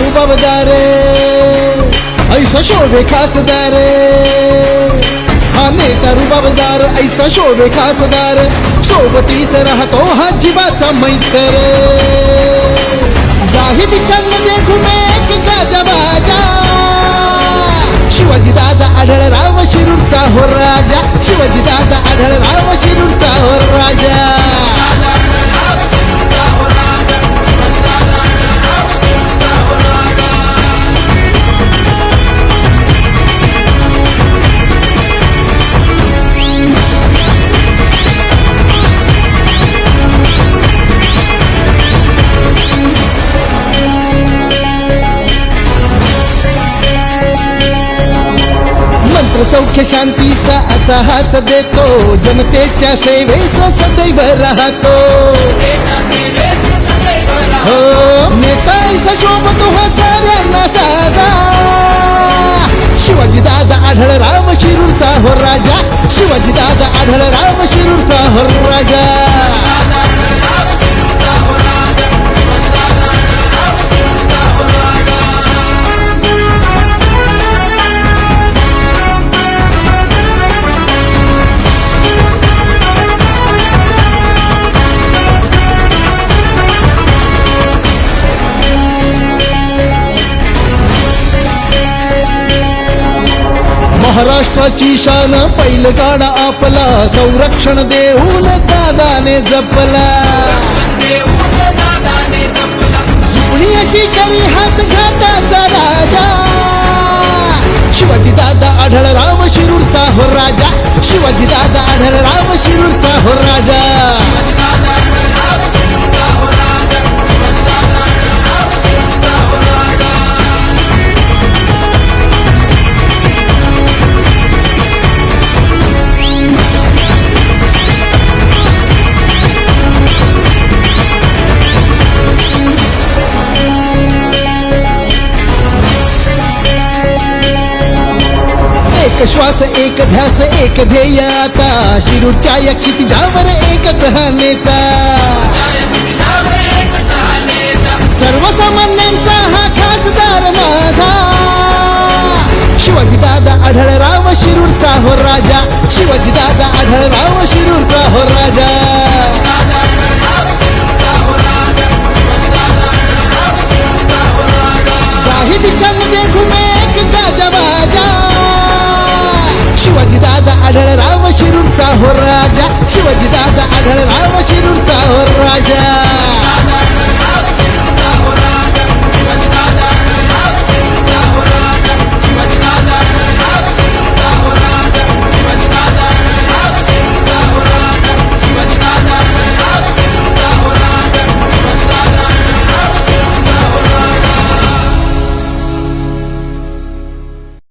रुबाबदार ऐसा शोभे खासदार हा नेता रुबाबदार ऐसा शोभे खासदार सोबतीस राहतो हा जीवाचा मैत्र। काही दिशांमध्ये घुमे एक गाजा बाजा। शिवाजी दादा आढळ राव शिरूरचा हो राजा। शिवाजी दादा आढळ सौख्य शांतीचा असा हाच देतो. जनतेच्या सेवेस सदैव राहतो. हो नेता ऐसा शोभतो हा साऱ्यांना साधा. शिवाजी दादा आढळ राम शिरूरचा हो राजा. शिवाजी दादा आढळ राम शिरूरचा हो राजा. महाराष्ट्राची शान पैलगाडा आपला संरक्षण देऊन दादाने जपला. जुपणी अशी करी हाच घाटाचा राजा. शिवाजी दादा आढळ राम शिरूरचा हो राजा. शिवाजी दादा आढळ राम शिरूरचा हो एक श्वास एक ध्यास एक ध्येय. आता शिरूरच्या या क्षितिजावर एकच हा नेता सर्वसामान्यांचा हा खासदार माझा. शिवाजी दादा आढळ राव शिरूरचा हो राजा. शिवाजी दादा आढळ राव शिरूरचा हो राजा. दादा आढळ राव शिरूरचा हो राजा. शिवाजी दादा आढळ राव